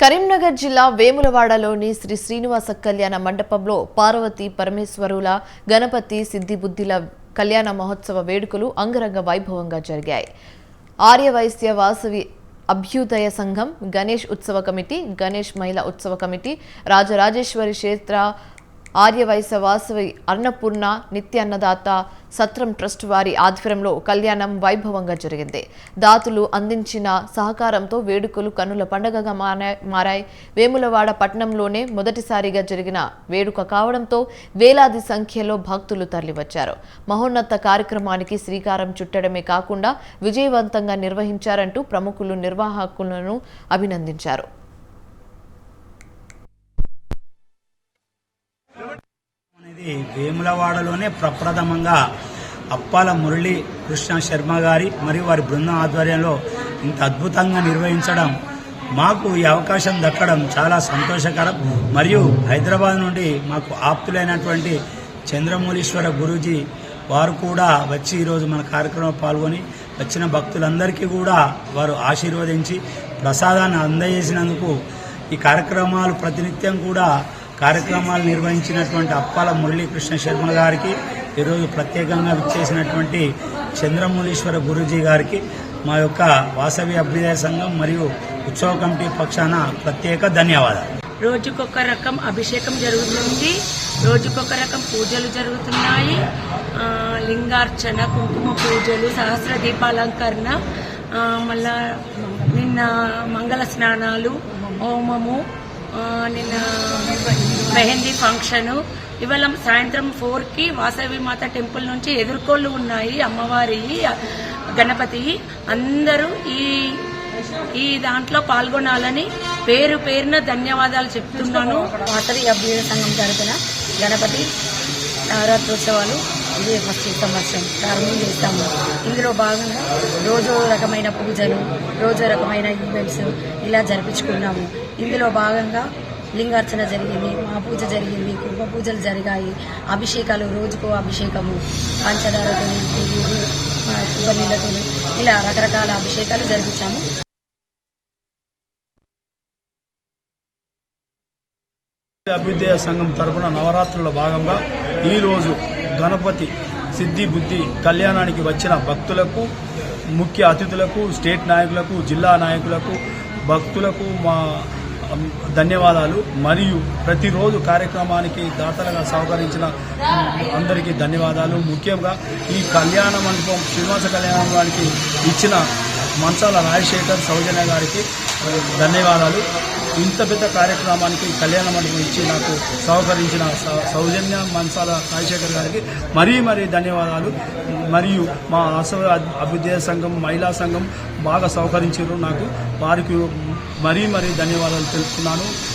కరీంనగర్ జిల్లా వేములవాడలోని శ్రీ శ్రీనివాస కళ్యాణ మండపంలో పార్వతి పరమేశ్వరుల గణపతి సిద్ధిబుద్ధిల కళ్యాణ మహోత్సవ వేడుకలు అంగరంగ వైభవంగా జరిగాయి. ఆర్యవైశ్య వాసవి అభ్యుదయ సంఘం గణేష్ ఉత్సవ కమిటీ గణేష్ మహిళా ఉత్సవ కమిటీ రాజరాజేశ్వరి క్షేత్ర ఆర్యవైశ్య వాసవి అన్నపూర్ణ నిత్య అన్నదాత సత్రం ట్రస్ట్ వారి ఆధ్వర్యంలో కళ్యాణం వైభవంగా జరిగింది. దాతులు అందించిన సహకారంతో వేడుకలు కనుల పండగగా మారాయి. వేములవాడ పట్టణంలోనే మొదటిసారిగా జరిగిన వేడుక కావడంతో వేలాది సంఖ్యలో భక్తులు తరలివచ్చారు. మహోన్నత కార్యక్రమానికి శ్రీకారం చుట్టడమే కాకుండా విజయవంతంగా నిర్వహించారంటూ ప్రముఖులు నిర్వాహకులను అభినందించారు. వేములవాడలోనే ప్రప్రథమంగా అప్పాల మురళి కృష్ణ శర్మ గారి మరియు వారి బృందం ఆధ్వర్యంలో ఇంత అద్భుతంగా నిర్వహించడం మాకు ఈ అవకాశం దక్కడం చాలా సంతోషకరం. మరియు హైదరాబాద్ నుండి మాకు ఆప్తులైనటువంటి చంద్రమౌళీశ్వర గురూజీ వారు కూడా వచ్చి ఈరోజు మన కార్యక్రమంలో పాల్గొని వచ్చిన భక్తులందరికీ కూడా వారు ఆశీర్వదించి ప్రసాదాన్ని అందజేసినందుకు ఈ కార్యక్రమాలు ప్రతినిత్యం కూడా కార్యక్రమాలు నిర్వహించినటువంటి అప్పాల మురళీకృష్ణ శర్మ గారికి ఈరోజు ప్రత్యేకంగా విచ్చేసినటువంటి చంద్రమూలీశ్వర గురూజీ గారికి మా యొక్క వాసవి అభ్యుదయ సంఘం మరియు ఉత్సవ కమిటీ పక్షాన ప్రత్యేక ధన్యవాదాలు. రోజుకొక రకం అభిషేకం జరుగుతుంది. రోజుకొక రకం పూజలు జరుగుతున్నాయి. లింగార్చన కుంకుమ పూజలు సహస్ర దీపాలంకరణ మళ్ళా నిన్న మంగళ స్నానాలు హోమము నిన్న మెహందీ ఫంక్షను. ఇవాళ సాయంత్రం ఫోర్కి వాసవి మాత టెంపుల్ నుంచి ఎదుర్కోళ్ళు ఉన్నాయి అమ్మవారి గణపతి. అందరూ ఈ ఈ దాంట్లో పాల్గొనాలని పేరు పేరున ధన్యవాదాలు చెప్తున్నాను. వాసవి అభ్యుదయ సంఘం తరపున గణపతి నవరాత్రోత్సవాలు ఇదే ఫస్ట్ సంవత్సరం ప్రారంభం చేస్తాము. ఇందులో భాగంగా రోజో రకమైన పూజలు రోజో రకమైన ఈవెంట్స్ ఇలా జరిపించుకున్నాము. ఇందులో భాగంగా లింగార్చన జరిగింది మా పూజ జరిగింది కుంభ పూజలు జరిగాయి. అభిషేకాలు రోజుకో అభిషేకము పంచదారతో నీళ్ళతో ఇలా రకరకాల అభిషేకాలు జరిపించాము. అభ్యుదయ సంఘం తరఫున నవరాత్రుల భాగంగా ఈరోజు గణపతి సిద్ధి బుద్ధి కళ్యాణానికి వచ్చిన భక్తులకు ముఖ్య అతిథులకు స్టేట్ నాయకులకు జిల్లా నాయకులకు భక్తులకు మా ధన్యవాదాలు. మరియు ప్రతిరోజు కార్యక్రమానికి దాతలుగా సహకరించిన అందరికీ ధన్యవాదాలు. ముఖ్యంగా ఈ కళ్యాణ మండపం శ్రీనివాస కళ్యాణానికి ఇచ్చిన మంచాల రాజశేఖర్ సౌజన్య గారికి ధన్యవాదాలు. ఇంత పెద్ద కార్యక్రమానికి కళ్యాణ మండపం ఇచ్చి నాకు సహకరించిన సౌజన్య మంచాల రాజశేఖర్ గారికి మరీ మరీ ధన్యవాదాలు. మరియు మా అసవ అభ్యుదయ సంఘం మహిళా సంఘం బాగా సహకరించారు నాకు. వారికి మరీ మరీ ధన్యవాదాలు తెలుపుతున్నాను.